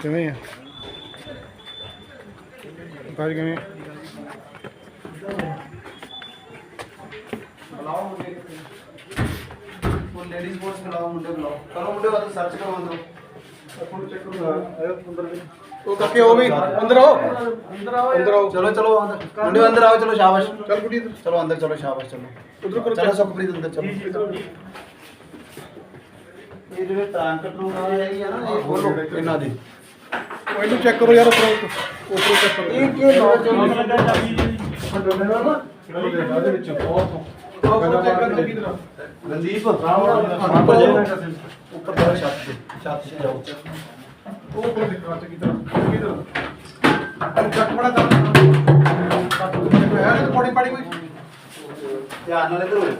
ਕਿਵੇਂ ਆ? ਕਾਜ ਕਿਵੇਂ? ਆ? ਬੁਲਾਓ ਮੁੰਡੇ। ਉਹ ਲੇਡੀਜ਼ ਬੋਸ ਬੁਲਾਓ ਮੁੰਡੇ ਬੁਲਾਓ। ਕਰੋ ਮੁੰਡੇ ਵਾਸਤੇ ਸਰਚ ਕਰੋ ਅੰਦਰ। ਉਹ ਕਾਕੇ ਉਹ ਵੀ ਅੰਦਰ ਆਓ। ਅੰਦਰ ਆਓ ਅੰਦਰ ਆਓ। ਚਲੋ ਚਲੋ ਅੰਦਰ। ਮੁੰਡੇ ਅੰਦਰ ਆਓ ਚਲੋ ਸ਼ਾਬਾਸ਼। ਚੱਲ ਕੁੜੀ ਇੱਧਰ। ਚਲੋ ਅੰਦਰ ਚਲੋ ਸ਼ਾਬਾਸ਼ ਚਲੋ। ਉਧਰ ਕਰੋ ਚਲੋ ਸੁਖਪ੍ਰੀਤ ਅੰਦਰ ਚਲੋ। ਇਹ ਜਿਹੜੇ ਟਾਂਕਟ ਨੂੰ ਵਾਲੇ ਹੈਗੀ ਆ ਨਾ ਇਹ ਖੋਲੋ। ਇਹਨਾਂ ਦੀ। ਉਹ ਇਹਨੂੰ ਚੈੱਕ ਕਰੋ ਯਾਰ ਉੱਪਰੋਂ ਉੱਪਰੋਂ ਚੈੱਕ ਕਰੋ। ਇਹ ਕੀ ਲੋਕ ਜੋ ਉਹਦੇ ਵਿੱਚ ਬਹੁਤ ਚੈੱਕ ਕਰੋ ਕਿਧਰ ਰਣਦੀਪ ਉੱਪਰ ਜਾਓ ਉੱਪਰ ਜਾਓ ਛੱਤ ਤੇ ਛੱਤ ਤੇ ਜਾਓ। ਉਹ ਕੋਲ ਦਿਖਾ ਚ ਕਿਧਰ ਕਿਧਰ ਚੱਕ ਬੜਾ ਤਾਂ ਕੱਟ ਕੋਈ ਹੈ ਨਾ ਪੜੀ ਪੜੀ ਕੋਈ? ਧਿਆਨ ਨਾਲ ਇਧਰ ਹੋਏ।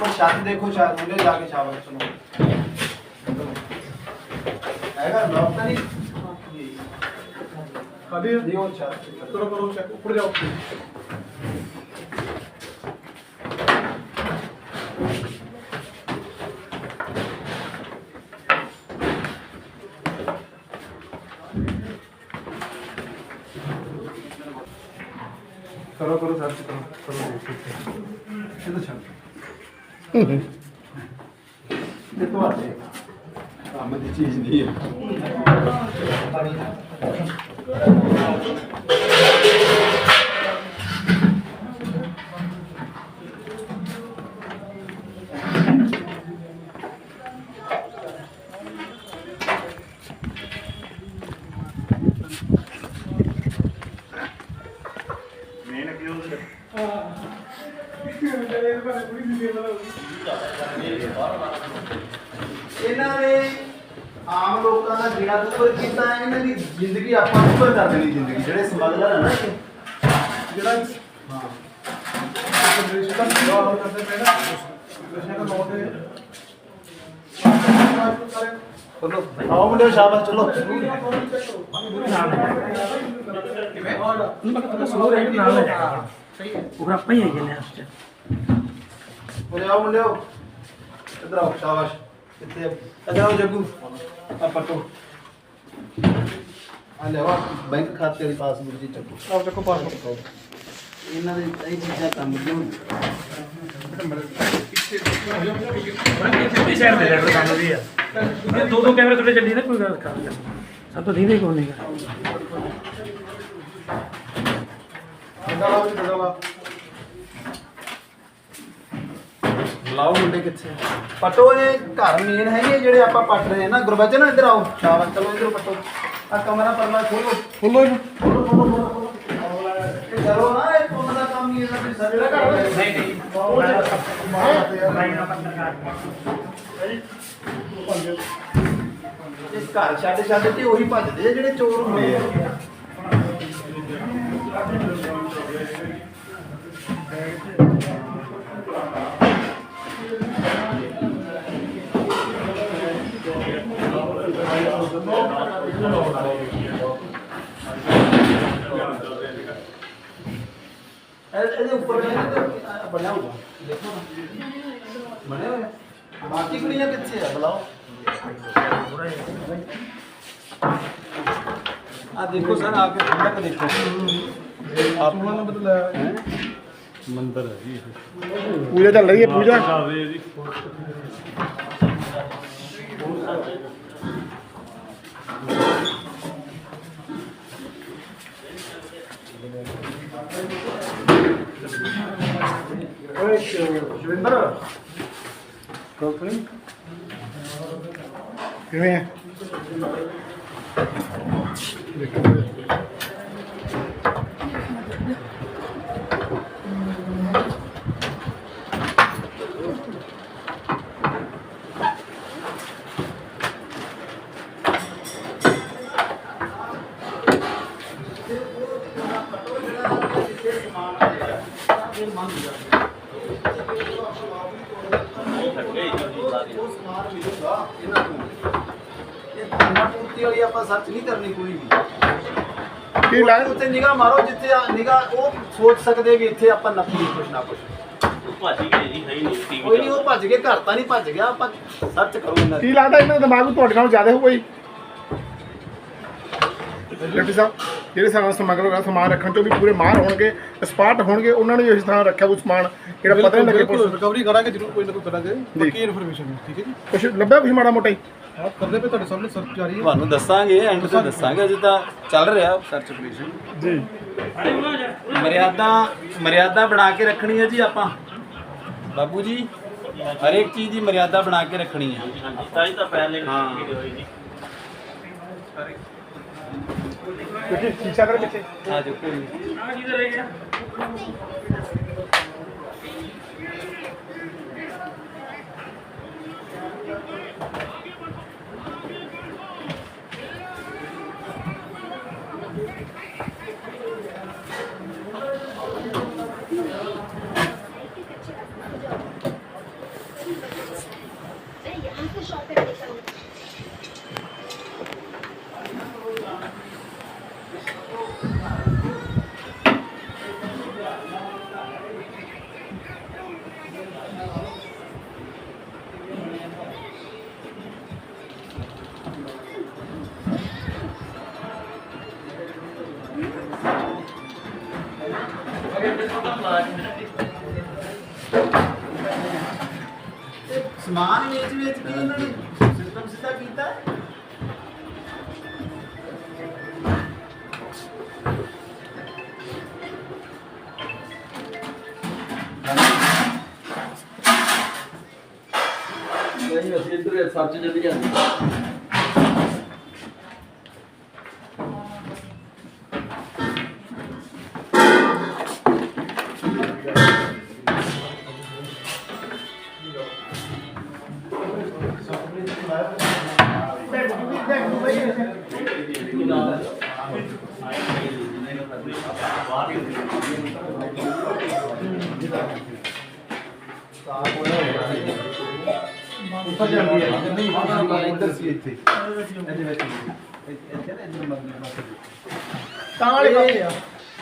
ਉੱਪਰ ਛੱਤ ਦੇਖੋ ਛੱਤ ਮੁੰਡੇ ਜਾ ਕੇ ਸ਼ਾਬਾਸ਼ ਚਲੋ ਹੈਗਾ ਲੋਕ ਤਾਂ ਨਹੀਂ? ਕਦੇ ਦਿਓ ਛੱਤ ਕਰੋ ਕਰੋ ਚੈੱਕ ਉੱਪਰ ਜਾਓ। ਕਰੋ ਕਰੋ ਸਰਚ ਕਰੋ ਕਰੋ। ਦੇਖੋ ਇਹਦਾ ਛੱਡ ਇਹ ਤੁਹਾਡੇ ਕੰਮ ਦੀ ਚੀਜ਼ ਨਹੀਂ ਹੈ ਇਹਨਾਂ ਦਾ ਕੀਤਾ ਹੈ, ਇਹਨਾਂ ਦੀ ਜ਼ਿੰਦਗੀ ਆਪਾਂ ਦੁੱਪਰ ਕਰ ਦੇਣੀ ਜ਼ਿੰਦਗੀ ਜਿਹੜੇ ਸਮਗਲਰ ਹੈ ਨਾ ਇਹ। ਜਿਹੜਾ ਹਾਂ। ਕੰਪਲੀਸ਼ਨ ਦਾ ਪੂਰਾ ਕਰਦੇ ਪਏ ਨਾ ਨਸ਼ੇ ਦਾ ਨੋਟ ਹੈ ਚਲੋ ਆਓ ਮੁੰਡੇ ਸ਼ਾਬਾਸ਼ ਚਲੋ। ਉਹ ਆਪਾਂ ਹੀ ਹੈਗੇ ਨੇ ਉਸ ਚ ਉਰੇ ਆਓ ਮੁੰਡਿਓ। ਇੱਧਰ ਆਓ ਸ਼ਾਬਾਸ਼। ਇੱਥੇ ਇੱਧਰ ਜੱਗੂ। ਆ ਪੱਟੋ ਆ ਲੈ ਵਾ ਬੈਂਕ ਖਾਤੇ ਦੀ ਪਾਸਬੁੱਕ ਜੀ ਚੱਕੋ। ਆਪ ਚੱਕੋ ਪਾਸਪੋਰਟ ਇਹਨਾਂ ਦੇ ਇਹ ਚੀਜ਼ਾਂ ਕੰਮ ਲੈਟਰ ਦੀ ਆ ਇਹ ਦੋ ਦੋ ਕੈਮਰੇ ਤੁਹਾਡੇ ਚੱਲੀ ਨਾ ਕੋਈ ਗੱਲ ਕਰ ਸਭ ਤੋਂ ਦੀਦੇ ਕੋਲ ਬੁਲਾਓ ਮੁੰਡੇ ਕਿੱਥੇ ਪਟੋ ਇਹ ਘਰ ਮੇਨ ਹੈਗੇ ਜਿਹੜੇ ਆਪਾਂ ਪੱਟ ਰਹੇ ਹਾਂ ਨਾ ਗੁਰਬਚਨ ਇੱਧਰ ਆਓ। ਸ਼ਾਬਾਸ਼ ਚਲੋ ਇੱਧਰ ਪਟੋ। ਆ ਕਮਰਾ ਪਰਲਾ ਖੋਲੋ। ਖੋਲੋ ਖੋਲੋ ਖੋਲੋ ਖੋਲੋ ਇਹ ਕਰੋ ਨਾ ਇਹ ਪੁੰਨ ਦਾ ਕੰਮ ਹੀ ਇਹਨਾਂ ਦੇ ਸਾਰੇ ਘਰ ਨਹੀਂ ਨਹੀਂ। ਮੈਂ ਪੱਤਰਕਾਰ ਇਸ ਘਰ ਛੱਡ ਛੱਡ ਕੇ ਉਹੀ ਭੱਜਦੇ ਆ ਜਿਹੜੇ ਚੋਰ ਹੁੰਦੇ ਆ। ਇਹਦੇ ਉੱਪਰ ਬਣਿਆ ਬਣਿਆ ਹੋਊਗਾ ਦੇਖੋ ਨਾ ਬਣਿਆ ਹੋਇਆ ਬਾਕੀ ਕੁੜੀਆਂ ਕਿੱਥੇ ਆ ਬੁਲਾਓ ਆ ਦੇਖੋ ਸਰ ਆ ਕੇ ਠੰਡਕ ਦੇਖੋ ਆਪ ਸੋਹਣਾ ਨਾ ਬਦਲਾ ਮੰਦਰ ਹੈ ਜੀ ਇਹ ਪੂਜਾ ਚੱਲ ਰਹੀ ਹੈ ਪੂਜਾ ਆਵੇ ਜੀ ਓਏ ਸ਼ਿਵਿੰਦਰ ਕੰਪਨੀ ਕਿਵੇਂ ਹੈ ਦੇਖੋ ਵਾਲੀ ਆਪਾਂ ਸਰਚ ਨਹੀਂ ਕਰਨੀ ਕੋਈ ਵੀ ਕੀ ਲੱਗ ਉੱਤੇ ਨਿਗਾਹ ਮਾਰੋ ਜਿੱਥੇ ਨਿਗਾਹ ਉਹ ਸੋਚ ਸਕਦੇ ਵੀ ਇੱਥੇ ਆਪਾਂ ਨਕਲੀ ਕੁਛ ਨਾ ਕੁਛ। ਭੱਜ ਹੀ ਗਏ ਜੀ ਹੈ ਹੀ ਨਹੀਂ ਟੀਵੀ ਕੋਈ ਨਹੀਂ ਉਹ ਭੱਜ ਕੇ ਘਰ ਤਾਂ ਨਹੀਂ ਭੱਜ ਗਿਆ ਆਪਾਂ ਸਰਚ ਕਰੋ ਇਹਨਾਂ। ਕੀ ਲੱਗਦਾ ਇਹਨਾਂ ਦਾ ਦਿਮਾਗ ਤੁਹਾਡੇ ਨਾਲੋਂ ਜ਼ਿਆਦਾ ਹੋਊਗਾ ਜੀ? ਡਿਪਟੀ ਸਾਹਿਬ। ਜਿਹੜੇ ਸਾਨੂੰ ਸਮਗਲਰ ਦਾ ਸਮਾਨ ਰੱਖਣ ਚੋਂ ਵੀ ਪੂਰੇ ਮਾਹਰ ਹੋਣਗੇ ਐਕਸਪਰਟ ਹੋਣਗੇ ਉਹਨਾਂ ਨੇ ਵੀ ਇਸ ਤਰ੍ਹਾਂ ਰੱਖਿਆ ਉਹ ਸਮਾਨ ਜਿਹੜਾ ਪਤਾ ਨਹੀਂ ਲੱਗੇ ਪੁਲਿਸ ਰਿਕਵਰੀ ਕਰਾਂਗੇ ਜ਼ਰੂਰ ਕੋਈ ਨਾ ਕੋਈ ਕਰਾਂਗੇ ਬਾਕੀ ਇਨਫੋਰਮੇਸ਼ਨ ਠੀਕ ਹੈ ਜੀ? ਕੁਝ ਲੱਭਿਆ ਕੁਝ ਮਾੜਾ ਮੋਟਾ ਹੀ? ਆਪ ਕਰਦੇ ਪਏ ਤੁਹਾਡੇ ਸਾਹਮਣੇ ਸਰਚ ਜਾਰੀ ਹੈ। ਤੁਹਾਨੂੰ ਦੱਸਾਂਗੇ ਐਂਡ ਤੇ ਦੱਸਾਂਗੇ। ਅਜੇ ਤਾਂ ਚੱਲ ਰਿਹਾ ਸਰਚ ਆਪਰੇਸ਼ਨ ਜੀ। ਮਰਿਆਦਾ ਮਰਿਆਦਾ ਬਣਾ ਕੇ ਰੱਖਣੀ ਹੈ ਜੀ ਆਪਾਂ। ਬਾਬੂ ਜੀ ਹਰੇਕ ਚੀਜ਼ ਦੀ ਮਰਿਆਦਾ ਬਣਾ ਕੇ ਰੱਖਣੀ ਹੈ। ਹਾਂਜੀ ਤਾਂ ਹੀ ਤਾਂ ਪਹਿਲੇ ਹਾਂ। ਹੋਈ ਜੀ। ਕਿਉਂਕਿ ਸ਼ੀਸ਼ਾ ਦੇ ਪਿੱਛੇ ਆ ਜੋ ਕੋਈ ਅਸੀਂ ਇੱਧਰ ਸਰਚ ਚੱਲੀ ਜਾਂਦੇ ਉੱਪਰ ਜਾਂਦੀ ਹੈ ਨਹੀਂ ਹਾਂ ਇੱਧਰ ਸੀ ਇੱਥੇ ਇਹਦੇ ਵਿੱਚ ਇੱਥੇ ਨਾ ਇੱਧਰ ਮਰਦੀ ਮਰਦੀ ਤਾਂ ਵਾਲੇ ਪਾਸੇ ਆ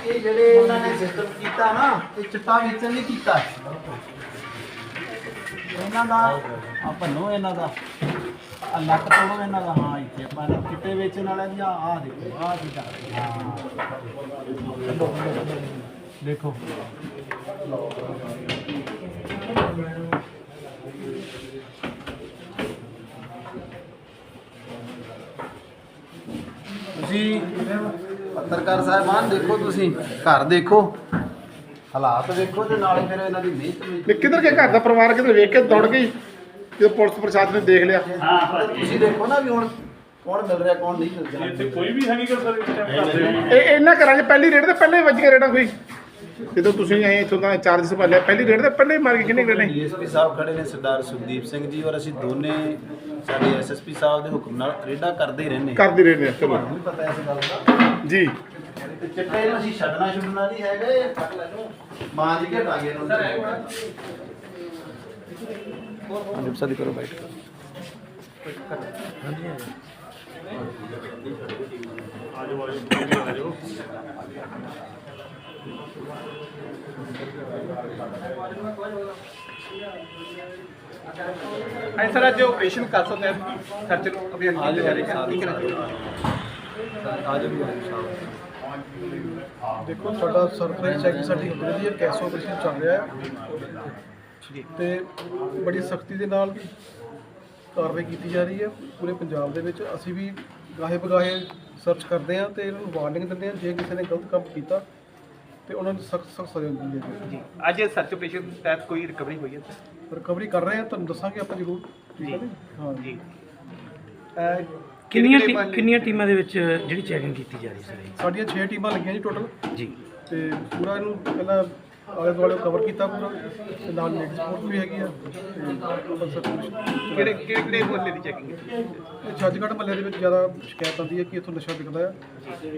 ਇਹ ਜਿਹੜੇ ਇਹਨਾਂ ਨੇ ਸਿਸਟਮ ਕੀਤਾ ਨਾ ਇਹ ਚਿੱਟਾ ਵੇਚਣ ਲਈ ਕੀਤਾ ਇਹਨਾਂ ਦਾ ਆ ਭੰਨੋ ਇਹਨਾਂ ਦਾ ਆ ਲੱਕ ਤੋੜੋ ਇਹਨਾਂ ਦਾ ਹਾਂ ਇੱਥੇ ਆਪਾਂ ਇਹਨਾਂ ਚਿੱਟੇ ਵੇਚਣ ਵਾਲਿਆਂ ਦੀ ਆ ਆ ਦੇਖੋ ਆ ਚੀਜ਼ਾਂ ਹਾਂ ਦੇਖੋ। ਤੁਸੀਂ ਪੱਤਰਕਾਰ ਸਾਹਿਬਾਨ ਦੇਖੋ ਤੁਸੀਂ ਘਰ ਦੇਖੋ। ਹਾਲਾਤ ਦੇਖੋ ਤੇ ਨਾਲੇ ਫਿਰ ਇਹਨਾਂ ਦੀ ਮਿਹਨਤ ਵੀ ਨੇ ਕਿੱਧਰ ਕੇ ਘਰ ਦਾ ਪਰਿਵਾਰ ਕਿੱਧਰ ਵੇਖ ਕੇ ਦੌੜ ਗਈ? ਜਦੋਂ ਪੁਲਿਸ ਪ੍ਰਸ਼ਾਸਨ ਨੇ ਦੇਖ ਲਿਆ। ਤੁਸੀਂ ਦੇਖੋ ਨਾ ਵੀ ਹੁਣ ਕੌਣ ਮਿਲ ਰਿਹਾ ਕੌਣ ਨਹੀਂ ਮਿਲ ਰਿਹਾ। ਇੱਥੇ ਕੋਈ ਵੀ ਹੈ ਨਹੀਂ ਕਰ ਸਰ ਇਸ ਟਾਈਮ ਕਰਦੇ ਇਹ ਇਹਨਾਂ ਘਰਾਂ 'ਚ ਪਹਿਲੀ ਰੇਡ ਤੇ ਪਹਿਲੇ ਵੱਜ ਕੇ ਰੇਡਾਂ ਕੋਈ ਜਦੋਂ ਤੁਸੀਂ ਆਏ ਇੱਥੋਂ ਦਾ ਚਾਰਜ ਸੰਭਾਲਿਆ ਪਹਿਲੀ ਰੇਡ ਤੇ ਪਹਿਲੇ ਹੀ ਮਾਰ ਕੇ ਕਿੰਨੇ ਰੇਡਾਂ ਸੀ? ਡੀਐਸਪੀ ਸਾਹਿਬ ਖੜੇ ਨੇ ਸਰਦਾਰ ਸੁਖਦੀਪ ਸਿੰਘ ਜੀ ਔਰ ਅਸੀਂ ਦੋਨੇ ਸਾਡੇ ਐਸਐਸਪੀ ਸਾਹਿਬ ਦੇ ਹੁਕਮ ਨਾਲ ਰੇਡਾ ਕਰਦੇ ਹੀ ਰਹਿੰਦੇ ਕਰਦੀ ਰਹੇ ਨੇ ਚਲੋ। ਤੁਹਾਨੂੰ ਵੀ ਪਤਾ ਇਸ ਗੱਲ ਦਾ। ਜੀ। ਤੇ ਚਿੱਟੇ ਨੂੰ ਅਸੀਂ ਛੱਡਣਾ ਛੁੱਡਣਾ ਨਹੀਂ ਹੈਗਾ ਇਹ ਫੜ ਲੈ ਨੂੰ। ਮਾਂ ਜੀ ਕੇ ਟਾਗੇ ਨੂੰ ਐ ਸਰ ਅੱਜ ਆਪਰੇਸ਼ਨ ਕਰ ਸਕਦੇ ਸਰਚ ਅਭਿਆਨ ਕੀਤਾ ਜਾ ਰਿਹਾ ਹੈ ਠੀਕ ਹੈ ਆਜੋ ਵੀ ਆਜੋ ਸਾਹਿਬ ਦੇਖੋ ਸਾਡਾ ਸਰਪ੍ਰਾਈਜ਼ ਚੈਕਿੰਗ ਸਾਡੀ ਹੈ ਕੈਸ਼ ਆਪਰੇਸ਼ਨ ਚੱਲ ਰਿਹਾ ਹੈ। ਤੇ ਬੜੀ ਸਖਤੀ ਦੇ ਨਾਲ ਕਾਰਵਾਈ ਕੀਤੀ ਜਾ ਰਹੀ ਹੈ ਪੂਰੇ ਪੰਜਾਬ ਦੇ ਵਿੱਚ। ਅਸੀਂ ਵੀ ਗਾਹੇ ਬਗਾਹੇ ਸਰਚ ਕਰਦੇ ਹਾਂ ਤੇ ਇਹਨਾਂ ਨੂੰ ਵਾਰਨਿੰਗ ਦਿੰਦੇ ਹਾਂ ਜੇ ਕਿਸੇ ਨੇ ਗਲਤ ਕੰਮ ਕੀਤਾ ਤੇ ਉਹਨਾਂ ਨੂੰ ਸਖਤ ਸਖਤ ਸਜ਼ਾ ਦਿੰਦੀ ਹੈ ਜੀ। ਅੱਜ ਸਰਚ ਆਪਰੇਸ਼ਨ ਤਹਿਤ ਕੋਈ ਰਿਕਵਰੀ ਹੋਈ ਹੈ? ਰਿਕਵਰੀ ਕਰ ਰਹੇ ਹਾਂ ਤੁਹਾਨੂੰ ਦੱਸਾਂਗੇ ਆਪਾਂ ਜ਼ਰੂਰ। ਠੀਕ ਹੈ ਜੀ ਹਾਂ ਜੀ। ਕਿੰਨੀਆਂ ਟੀ- ਕਿੰਨੀਆਂ ਟੀਮਾਂ ਦੇ ਵਿੱਚ ਜਿਹੜੀ ਚੈਕਿੰਗ ਕੀਤੀ ਜਾ ਰਹੀ ਸਰ? ਇਹ? ਸਾਡੀਆਂ 6 ਟੀਮਾਂ ਲੱਗੀਆਂ ਜੀ ਟੋਟਲ ਜੀ। ਤੇ ਪੂਰਾ ਇਹਨੂੰ ਪਹਿਲਾਂ ਆਲੇ ਦੁਆਲੇ ਕਵਰ ਕੀਤਾ ਪੂਰਾ ਤੇ ਨਾਲ ਲੇਡੀਜ਼ ਫੋਰਸ ਵੀ ਹੈਗੀ ਆ ਤੇ ਕਿਹੜੇ ਕਿਹੜੇ ਕਿਹੜੇ ਮੁਹੱਲੇ ਦੀ ਚੈਕਿੰਗ ਇਹ ਛੱਜਗੜ੍ਹ ਮਹੱਲੇ ਦੇ ਵਿੱਚ ਜ਼ਿਆਦਾ ਸ਼ਿਕਾਇਤ ਆਉਂਦੀ ਹੈ ਕਿ ਇੱਥੋਂ ਨਸ਼ਾ ਵਿਕਦਾ ਹੈ। ਤੇ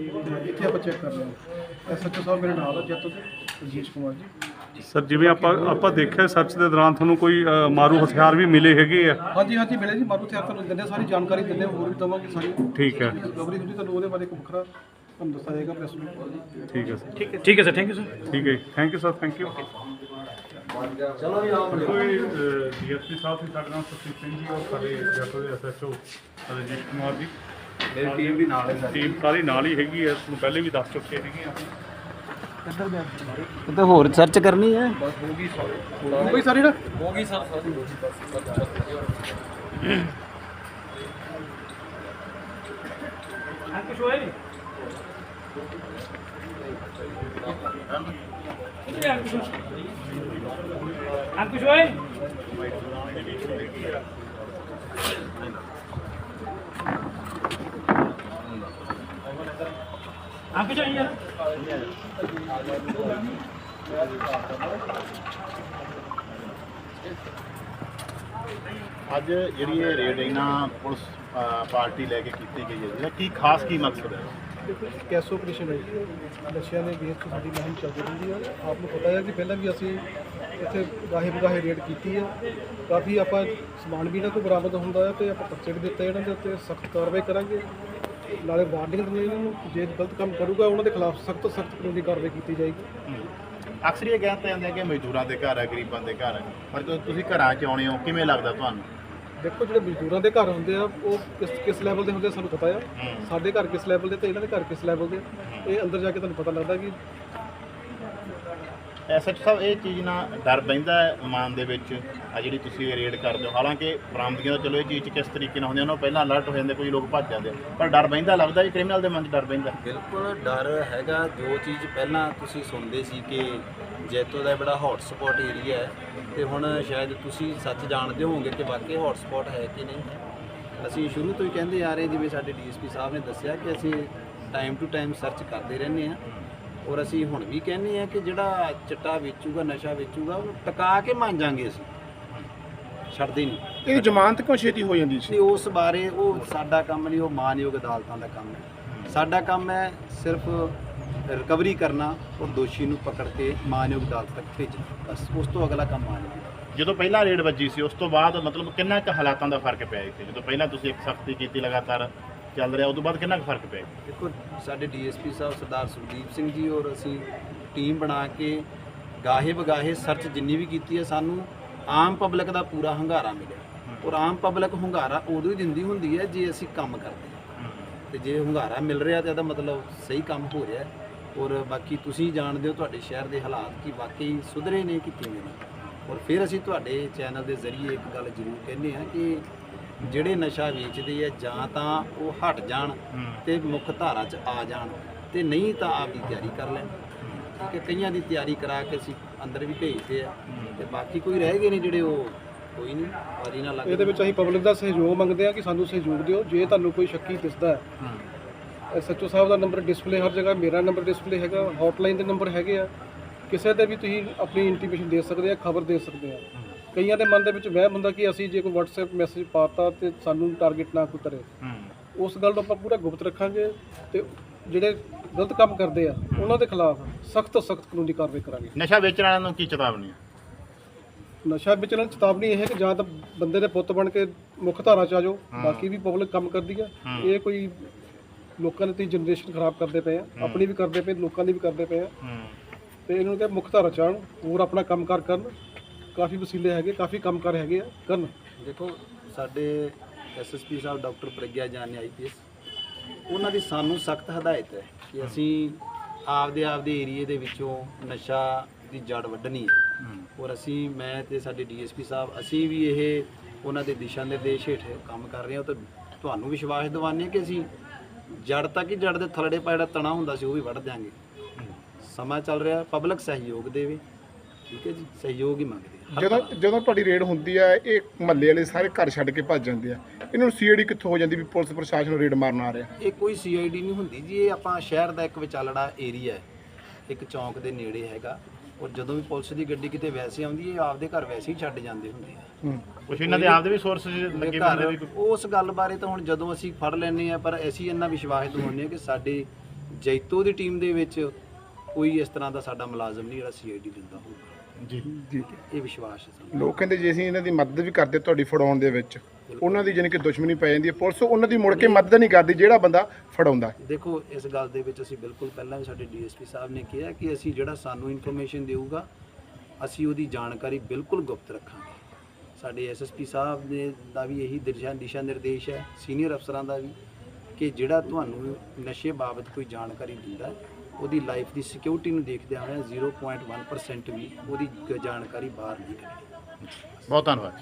ਇੱਥੇ ਆਪਾਂ ਚੈੱਕ ਕਰ ਰਹੇ ਹਾਂ। ਐਸਐਚਓ ਸਾਹਿਬ ਮੇਰੇ ਨਾਲ ਆ ਜੱਤੋ ਰਜੀਸ਼ ਕੁਮਾਰ ਜੀ। ਸਰ ਜਿਵੇਂ ਆਪਾਂ ਆਪਾਂ ਦੇਖਿਆ ਸਰਚ ਦੇ ਦੌਰਾਨ ਤੁਹਾਨੂੰ ਕੋਈ ਮਾਰੂ ਹਥਿਆਰ ਵੀ ਮਿਲੇ ਹੈਗੇ ਆ? ਹਾਂਜੀ ਹਾਂਜੀ ਮਿਲੇ ਜੀ ਮਾਰੂ ਹਥਿਆਰ ਤੁਹਾਨੂੰ ਦਿੰਦੇ ਹਾਂ, ਸਾਰੀ ਜਾਣਕਾਰੀ ਦਿੰਦੇ ਹਾਂ, ਹੋਰ ਵੀ ਦਵਾਂਗੇ ਸਾਰੀ। ਠੀਕ ਹੈ। ਰਿਕਵਰੀ ਹੁੰਦੀ ਤੁਹਾਨੂੰ ਉਹਦੇ ਬਾਰੇ ਇੱਕ ਵੱਖਰਾ ਤੁਹਾਨੂੰ ਦੱਸਿਆ ਜਾਏਗਾ ਪ੍ਰੈਸ ਨੂੰ ਠੀਕ ਹੈ ਸਰ ਠੀਕ ਹੈ ਠੀਕ ਹੈ ਸਰ ਥੈਂਕ ਯੂ ਸਰ ਠੀਕ ਹੈ thank you sir thank you ਚਲੋ ਜੀ ਆਓ ਕੋਈ ਡੀਐਸਪੀ ਸਾਹਿਬ ਵੀ ਸਾਡੇ ਨਾਲ ਸੁਖੀ ਸਿੰਘ ਜੀ ਔਰ ਸਾਡੇ ਜੱਟੋ ਦੇ ਐਸਐਚਓ ਰਜੀਸ਼ ਕੁਮਾਰ ਜੀ ਮੇਰੀ ਟੀਮ ਵੀ ਨਾਲ ਹੈ ਟੀਮ ਸਾਰੀ ਨਾਲ ਹੀ ਹੈਗੀ ਹੈ ਤੁਹਾਨੂੰ ਪਹਿਲੇ ਵੀ ਦੱਸ ਚੁੱਕੇ ਹੈਗੇ ਆ। ਤੇ ਹੋਰ ਰਿਸਰਚ ਕਰਨੀ ਹੈ? ਹੋ ਗਈ ਸਾਰੀ। ਨਾ? ਅੰਕੁਸ਼ ਹੋਏ ਅੰਕੁਸ਼ ਹੋਏ ਅੰਕੁਸ਼ ਹੋਏ ਯਾਰ ਅੱਜ ਜਿਹੜੀ ਇਹ ਰੇਡ ਇਹਨਾਂ ਪੁਲਿਸ ਪਾਰਟੀ ਲੈ ਕੇ ਕੀਤੀ ਗਈ ਹੈ, ਇਹਦਾ ਕੀ ਖਾਸ ਕੀ ਮਕਸਦ ਹੈ? ਦੇਖੋ ਇੱਕ ਆਪਰੇਸ਼ਨ ਹੈ ਜੀ। ਨਸ਼ਿਆਂ ਦੇ ਅਗੇਂਸਟ ਸਾਡੀ ਮੁਹਿੰਮ ਚੱਲਦੀ ਰਹਿੰਦੀ ਹੈ। ਆਪ ਨੂੰ ਪਤਾ ਹੈ ਕਿ ਪਹਿਲਾਂ ਵੀ ਅਸੀਂ ਇੱਥੇ ਗਾਹੇ ਬਗਾਹੇ ਰੇਡ ਕੀਤੀ ਹੈ। ਕਾਫੀ ਆਪਾਂ ਸਮਾਨ ਵੀ ਇਹਨਾਂ ਤੋਂ ਬਰਾਮਦ ਹੁੰਦਾ ਹੈ ਤੇ ਆਪਾਂ ਪਰਚੇ ਵੀ ਦਿੱਤੇ ਇਹਨਾਂ ਦੇ ਉੱਤੇ, ਸਖਤ ਕਾਰਵਾਈ ਕਰਾਂਗੇ। ਨਾਲੇ ਵਾਰਨਿੰਗ ਦਿੰਦੇ ਇਹਨਾਂ ਨੂੰ ਜੇ ਗਲਤ ਕੰਮ ਕਰੂਗਾ, ਉਹਨਾਂ ਦੇ ਖਿਲਾਫ ਸਖਤ ਤੋਂ ਸਖਤ ਕਾਨੂੰਨੀ ਕਾਰਵਾਈ ਕੀਤੀ ਜਾਏਗੀ। ਅਕਸਰ ਇਹ ਕਹਿੰਦੇ ਜਾਂਦੇ ਆ ਕਿ ਮਜ਼ਦੂਰਾਂ ਦੇ ਘਰ ਹੈ ਗਰੀਬਾਂ ਦੇ ਘਰ ਹੈ ਪਰ ਜਦੋਂ ਤੁਸੀਂ ਘਰਾਂ 'ਚ ਆਉਣੇ ਹੋ, ਕਿਵੇਂ ਲੱਗਦਾ ਤੁਹਾਨੂੰ? ਦੇਖੋ ਜਿਹੜੇ ਮਜ਼ਦੂਰਾਂ ਦੇ ਘਰ ਹੁੰਦੇ ਆ ਉਹ ਕਿਸ ਕਿਸ ਲੈਵਲ ਦੇ ਹੁੰਦੇ ਆ ਸਾਨੂੰ ਪਤਾ ਆ। ਸਾਡੇ ਘਰ ਕਿਸ ਲੈਵਲ ਦੇ ਤੇ ਇਹਨਾਂ ਦੇ ਘਰ ਕਿਸ ਲੈਵਲ ਦੇ ਆ। ਇਹ ਅੰਦਰ ਜਾ ਕੇ ਤੁਹਾਨੂੰ ਪਤਾ ਲੱਗਦਾ ਕਿ ਐਸਐਚ ਸਾਹਿਬ, ਇਹ ਚੀਜ਼ ਨਾਲ ਡਰ ਬੈਂਦਾ ਹੈ ਮਨ ਦੇ ਵਿੱਚ, ਆ ਜਿਹੜੀ ਤੁਸੀਂ ਰੇਡ ਕਰਦੇ ਹੋ। ਹਾਲਾਂਕਿ ਬਰਾਮਦਗੀਆਂ ਤਾਂ ਚਲੋ ਇਹ ਚੀਜ਼ 'ਚ ਕਿਸ ਤਰੀਕੇ ਨਾਲ ਹੁੰਦੀਆਂ, ਉਹਨਾਂ ਨੂੰ ਪਹਿਲਾਂ ਅਲਰਟ ਹੋ ਜਾਂਦੇ, ਕੋਈ ਲੋਕ ਭੱਜ ਜਾਂਦੇ ਪਰ ਡਰ ਬੈਂਦਾ ਲੱਗਦਾ ਜੀ ਕ੍ਰਿਮੀਨਲ ਦੇ ਮਨ 'ਚ ਡਰ ਬੈਂਦਾ ਬਿਲਕੁਲ ਡਰ ਹੈਗਾ, ਜੋ ਚੀਜ਼ ਪਹਿਲਾਂ ਤੁਸੀਂ ਸੁਣਦੇ ਸੀ ਕਿ ਜੈਤੋ ਦਾ ਬੜਾ ਹੌਟ ਸਪੌਟ ਏਰੀਆ ਹੈ, ਤੇ ਹੁਣ ਸ਼ਾਇਦ ਤੁਸੀਂ ਸੱਚ ਜਾਣਦੇ ਹੋਵੋਗੇ ਕਿ ਵਾਕਈ ਹੌਟ ਸਪੌਟ ਹੈ ਕਿ ਨਹੀਂ। ਹੈ ਅਸੀਂ ਸ਼ੁਰੂ ਤੋਂ ਹੀ ਕਹਿੰਦੇ ਆ ਰਹੇ ਜਿਵੇਂ ਸਾਡੇ ਡੀਐਸਪੀ ਸਾਹਿਬ ਨੇ ਦੱਸਿਆ ਕਿ ਅਸੀਂ ਟਾਈਮ ਟੂ ਟਾਈਮ ਸਰਚ ਕਰਦੇ ਰਹਿੰਦੇ ਆ ਔਰ ਅਸੀਂ ਹੁਣ ਵੀ ਕਹਿੰਦੇ ਆ ਕਿ ਜਿਹੜਾ ਚਿੱਟਾ ਵੇਚੂਗਾ ਨਸ਼ਾ ਵੇਚੂਗਾ ਉਹਨੂੰ ਟਿਕਾ ਕੇ ਮੰਜਾਂਗੇ ਅਸੀਂ। ਛੱਡਦੇ ਨਹੀਂ। ਇਹ ਜ਼ਮਾਨਤ ਕਿਉਂ ਛੇਤੀ ਹੋ ਜਾਂਦੀ ਤੇ ਉਸ ਬਾਰੇ ਉਹ ਸਾਡਾ ਕੰਮ ਨਹੀਂ ਉਹ ਮਾਨਯੋਗ ਅਦਾਲਤਾਂ ਦਾ ਕੰਮ ਹੈ। ਸਾਡਾ ਕੰਮ ਹੈ ਸਿਰਫ ਰਿਕਵਰੀ ਕਰਨਾ ਔਰ ਦੋਸ਼ੀ ਨੂੰ ਪਕੜ ਕੇ ਮਾਨਯੋਗ ਅਦਾਲਤ ਤੱਕ ਭੇਜਣਾ। ਬਸ ਉਸ ਤੋਂ ਅਗਲਾ ਕੰਮ ਮਾਨਯੋਗ ਜਦੋਂ ਪਹਿਲਾਂ ਰੇਡ ਵੱਜੀ ਸੀ ਉਸ ਤੋਂ ਬਾਅਦ ਮਤਲਬ ਕਿੰਨਾ ਕੁ ਹਾਲਾਤਾਂ ਦਾ ਫ਼ਰਕ ਪਿਆ ਇੱਥੇ? ਜਦੋਂ ਪਹਿਲਾਂ ਤੁਸੀਂ ਇੱਕ ਸਖਤੀ ਕੀਤੀ ਲਗਾਤਾਰ ਚੱਲ ਰਿਹਾ ਤੋਂ ਬਾਅਦ ਕਿੰਨਾ ਕੁ ਫ਼ਰਕ ਪਿਆ? ਦੇਖੋ ਸਾਡੇ ਡੀਐਸਪੀ ਸਾਹਿਬ ਸਰਦਾਰ ਸੁਖਦੀਪ ਸਿੰਘ ਜੀ ਔਰ ਅਸੀਂ ਟੀਮ ਬਣਾ ਕੇ ਗਾਹੇ ਬਗਾਹੇ ਸਰਚ ਜਿੰਨੀ ਵੀ ਕੀਤੀ ਹੈ ਸਾਨੂੰ ਆਮ ਪਬਲਿਕ ਦਾ ਪੂਰਾ ਹੰਗਾਰਾ ਮਿਲਿਆ। ਔਰ ਆਮ ਪਬਲਿਕ ਹੰਗਾਰਾ ਉਦੋਂ ਹੀ ਦਿੰਦੀ ਹੁੰਦੀ ਹੈ ਜੇ ਅਸੀਂ ਕੰਮ ਕਰਦੇ ਹਾਂ। ਤੇ ਜੇ ਹੰਗਾਰਾ ਮਿਲ ਰਿਹਾ ਤੇ ਇਹਦਾ ਮਤਲਬ ਸਹੀ ਕੰਮ ਹੋ ਰਿਹਾ ਔਰ ਬਾਕੀ ਤੁਸੀਂ ਜਾਣਦੇ ਹੋ ਤੁਹਾਡੇ ਸ਼ਹਿਰ ਦੇ ਹਾਲਾਤ ਕੀ ਵਾਕਈ ਸੁਧਰੇ ਨੇ ਕਿ ਕਿਵੇਂ ਨੇ? ਔਰ ਫਿਰ ਅਸੀਂ ਤੁਹਾਡੇ ਚੈਨਲ ਦੇ ਜ਼ਰੀਏ ਇੱਕ ਗੱਲ ਜ਼ਰੂਰ ਕਹਿੰਦੇ ਹਾਂ ਕਿ ਜਿਹੜੇ ਨਸ਼ਾ ਵੇਚਦੇ ਆ ਜਾਂ ਤਾਂ ਉਹ ਹਟ ਜਾਣ ਤੇ ਮੁੱਖ ਧਾਰਾ 'ਚ ਆ ਜਾਣ ਤੇ ਨਹੀਂ ਤਾਂ ਆਪਦੀ ਤਿਆਰੀ ਕਰ ਲੈਣ। ਠੀਕ ਹੈ ਕਈਆਂ ਦੀ ਤਿਆਰੀ ਕਰਾ ਕੇ ਅਸੀਂ ਅੰਦਰ ਵੀ ਭੇਜਦੇ ਆ ਤੇ ਬਾਕੀ ਕੋਈ ਰਹਿ ਗਏ ਨੇ ਜਿਹੜੇ ਉਹ ਕੋਈ ਨਹੀਂ ਵਾਰੀ ਨਾਲ ਲੱਗ ਇਹਦੇ ਵਿੱਚ ਅਸੀਂ ਪਬਲਿਕ ਦਾ ਸਹਿਯੋਗ ਮੰਗਦੇ ਆ ਕਿ ਸਾਨੂੰ ਸਹਿਯੋਗ ਦਿਓ ਜੇ ਤੁਹਾਨੂੰ ਕੋਈ ਸ਼ੱਕੀ ਦਿਸਦਾ ਹੈ। ਐਸਐਚਓ ਸਾਹਿਬ ਦਾ ਨੰਬਰ ਡਿਸਪਲੇ ਹਰ ਜਗ੍ਹਾ ਮੇਰਾ ਨੰਬਰ ਡਿਸਪਲੇ ਹੈਗਾ ਹੌਟਲਾਈਨ ਦੇ ਨੰਬਰ ਹੈਗੇ ਆ। ਕਿਸੇ ਤੇ ਵੀ ਤੁਸੀਂ ਆਪਣੀ ਇੰਟੀਮੇਸ਼ਨ ਦੇ ਸਕਦੇ ਆ ਖਬਰ ਦੇ ਸਕਦੇ ਆ। ਕਈਆਂ ਦੇ ਮਨ ਦੇ ਵਿੱਚ ਵਹਿਮ ਹੁੰਦਾ ਕਿ ਅਸੀਂ ਜੇ ਕੋਈ WhatsApp ਮੈਸੇਜ ਪਾਤਾ ਤੇ ਸਾਨੂੰ ਟਾਰਗੇਟ ਨਾ ਕੋਈ ਕਰੇ ਉਸ ਗੱਲ ਨੂੰ ਆਪਾਂ ਪੂਰਾ ਗੁਪਤ ਰੱਖਾਂਗੇ ਤੇ ਜਿਹੜੇ ਗਲਤ ਕੰਮ ਕਰਦੇ ਆ ਉਹਨਾਂ ਦੇ ਖਿਲਾਫ ਸਖਤ ਤੋਂ ਸਖਤ ਕਾਨੂੰਨੀ ਕਾਰਵਾਈ ਕਰਾਂਗੇ। ਨਸ਼ਾ ਵੇਚਣ ਵਾਲਿਆਂ ਨੂੰ ਕੀ ਚੇਤਾਵਨੀ ਹੈ ਨਸ਼ਾ ਵੇਚਣ ਦੀ ਚੇਤਾਵਨੀ ਇਹ ਹੈ ਕਿ ਜਾਂ ਤਾਂ ਬੰਦੇ ਦੇ ਪੁੱਤ ਬਣ ਕੇ ਮੁੱਖ ਧਾਰਾ ਚ ਆ ਜਾਓ ਬਾਕੀ ਵੀ ਪਬਲਿਕ ਕੰਮ ਕਰਦੀ ਆ। ਇਹ ਕੋਈ ਲੋਕਾਂ ਦੀ ਜਨਰੇਸ਼ਨ ਖਰਾਬ ਕਰਦੇ ਪਏ ਆ ਆਪਣੀ ਵੀ ਕਰਦੇ ਪਏ ਲੋਕਾਂ ਦੀ ਵੀ ਕਰਦੇ ਪਏ ਆ। ਤੇ ਇਹਨਾਂ ਨੂੰ ਕਿ ਮੁੱਖ ਧਾਰਾ ਚ ਆਉਣ ਹੋਰ ਆਪਣਾ ਕੰਮਕਾਰ ਕਰਨ। ਕਾਫੀ ਵਸੀਲੇ ਹੈਗੇ ਕਾਫੀ ਕੰਮਕਾਰ ਹੈਗੇ ਆ। ਕਰਨ। ਦੇਖੋ ਸਾਡੇ ਐਸਐਸਪੀ ਸਾਹਿਬ ਡਾਕਟਰ ਪ੍ਰਗਿਆ ਜਾਨ ਆਈਪੀਐਸ ਉਹਨਾਂ ਦੀ ਸਾਨੂੰ ਸਖਤ ਹਦਾਇਤ ਹੈ ਕਿ ਅਸੀਂ ਆਪਦੇ ਆਪਦੇ ਏਰੀਏ ਦੇ ਵਿੱਚੋਂ ਨਸ਼ਾ ਦੀ ਜੜ ਵੱਢਣੀ ਹੈ। ਔਰ ਅਸੀਂ ਮੈਂ ਤੇ ਸਾਡੇ ਡੀਐਸਪੀ ਸਾਹਿਬ ਅਸੀਂ ਵੀ ਇਹ ਉਹਨਾਂ ਦੇ ਦਿਸ਼ਾ ਨਿਰਦੇਸ਼ ਹੇਠ ਕੰਮ ਕਰ ਰਹੇ ਹਾਂ। ਤਾਂ ਤੁਹਾਨੂੰ ਵਿਸ਼ਵਾਸ ਦਿਵਾਉਂਦੇ ਹਾਂ ਕਿ ਅਸੀਂ ਜੜ ਤੱਕ ਹੀ ਜੜ ਦੇ ਥਲੜੇ ਪਾ ਜਿਹੜਾ ਤਣਾ ਹੁੰਦਾ ਸੀ ਉਹ ਵੀ ਵੱਢ ਦਿਆਂਗੇ। ਸਮਾਂ ਚੱਲ ਰਿਹਾ ਪਬਲਿਕ ਸਹਿਯੋਗ ਦੇਵੇ। ਠੀਕ ਹੈ ਜੀ ਸਹਿਯੋਗ ਹੀ ਮੰਗਦੇ ਜਦੋਂ ਜਦੋਂ ਤੁਹਾਡੀ ਰੇਡ ਹੁੰਦੀ ਹੈ ਇਹ ਮਹੱਲੇ ਵਾਲੇ ਸਾਰੇ ਘਰ ਛੱਡ ਕੇ ਭੱਜ ਜਾਂਦੇ ਆ। ਇਹਨਾਂ ਨੂੰ ਸੀਆਈਡੀ ਕਿੱਥੋਂ ਹੋ ਜਾਂਦੀ ਵੀ ਪੁਲਿਸ ਪ੍ਰਸ਼ਾਸਨ ਰੇਡ ਮਾਰਨ ਆ ਰਿਹਾ? ਇਹ ਕੋਈ ਸੀਆਈਡੀ ਨਹੀਂ ਹੁੰਦੀ ਜੀ ਇਹ ਆਪਾਂ ਸ਼ਹਿਰ ਦਾ ਇੱਕ ਵਿਚਾਲੜਾ ਏਰੀਆ ਹੈ। ਇੱਕ ਚੌਂਕ ਦੇ ਨੇੜੇ ਹੈਗਾ। ਔਰ ਜਦੋਂ ਵੀ ਪੁਲਿਸ ਦੀ ਗੱਡੀ ਕਿਤੇ ਵੈਸੇ ਆਉਂਦੀ ਹੈ ਇਹ ਆਪਦੇ ਘਰ ਵੈਸੇ ਹੀ ਛੱਡ ਜਾਂਦੇ ਹੁੰਦੇ ਆ। ਕੁਛ ਇਹਨਾਂ ਦੇ ਆਪਦੇ ਵੀ ਸੋਰਸ ਲੱਗੇ ਘਰ ਵੀ ਉਸ ਗੱਲ ਬਾਰੇ ਤਾਂ ਹੁਣ ਜਦੋਂ ਅਸੀਂ ਫੜ ਲੈਨੇ ਆ ਪਰ ਅਸੀਂ ਇੰਨਾ ਵਿਸ਼ਵਾਸ ਦਿਵਾਉਂਦੇ ਆ ਕਿ ਸਾਡੇ ਜੈਤੋ ਦੀ ਟੀਮ ਦੇ ਵਿੱਚ ਕੋਈ ਇਸ ਤਰ੍ਹਾਂ ਦਾ ਸਾਡਾ ਮੁਲਾਜ਼ਮ ਨਹੀਂ ਜਿਹੜਾ ਸੀਆਈਡੀ ਦਿੰਦਾ ਹੋਊਗਾ। ਜੀ। ਜੀ। ਇਹ ਵਿਸ਼ਵਾਸ ਹੈ ਸਾਨੂੰ। ਲੋਕ ਕਹਿੰਦੇ ਜੇ ਅਸੀਂ ਇਹਨਾਂ ਦੀ ਮਦਦ ਵੀ ਕਰਦੇ ਤੁਹਾਡੀ ਫੜਾਉਣ ਦੇ ਵਿੱਚ ਉਹਨਾਂ ਦੀ ਜਾਣੀ ਕਿ ਦੁਸ਼ਮਣੀ ਪੈ ਜਾਂਦੀ ਹੈ। ਪੁਲਿਸ ਉਹਨਾਂ ਦੀ ਮੁੜ ਕੇ ਮਦਦ ਨਹੀਂ ਕਰਦੀ ਜਿਹੜਾ ਬੰਦਾ ਫੜਾਉਂਦਾ ਦੇਖੋ ਇਸ ਗੱਲ ਦੇ ਵਿੱਚ ਅਸੀਂ ਬਿਲਕੁਲ ਪਹਿਲਾਂ ਵੀ ਸਾਡੇ ਡੀਐਸਪੀ ਸਾਹਿਬ ਨੇ ਕਿਹਾ ਕਿ ਅਸੀਂ ਜਿਹੜਾ ਸਾਨੂੰ ਇਨਫੋਰਮੇਸ਼ਨ ਦੇਊਗਾ ਅਸੀਂ ਉਹਦੀ ਜਾਣਕਾਰੀ ਬਿਲਕੁਲ ਗੁਪਤ ਰੱਖਾਂਗੇ। ਸਾਡੇ ਐਸਐਸਪੀ ਸਾਹਿਬ ਨੇ ਦਾ ਵੀ ਇਹੀ ਦਿਸ਼ਾ ਦਿਸ਼ਾ ਨਿਰਦੇਸ਼ ਹੈ ਸੀਨੀਅਰ ਅਫਸਰਾਂ ਦਾ ਵੀ ਕਿ ਜਿਹੜਾ ਤੁਹਾਨੂੰ ਨਸ਼ੇ ਬਾਬਤ ਕੋਈ ਜਾਣਕਾਰੀ ਦਿੰਦਾ ਹੈ, ਉਹਦੀ ਲਾਈਫ ਦੀ ਸਿਕਿਉਰਿਟੀ ਨੂੰ ਦੇਖਦਿਆਂ ਹੋਇਆਂ 0.1% ਵੀ ਉਹਦੀ ਗ- ਜਾਣਕਾਰੀ ਬਾਹਰ ਨਹੀਂ ਕੱਢਣੀ ਬਹੁਤ ਧੰਨਵਾਦ।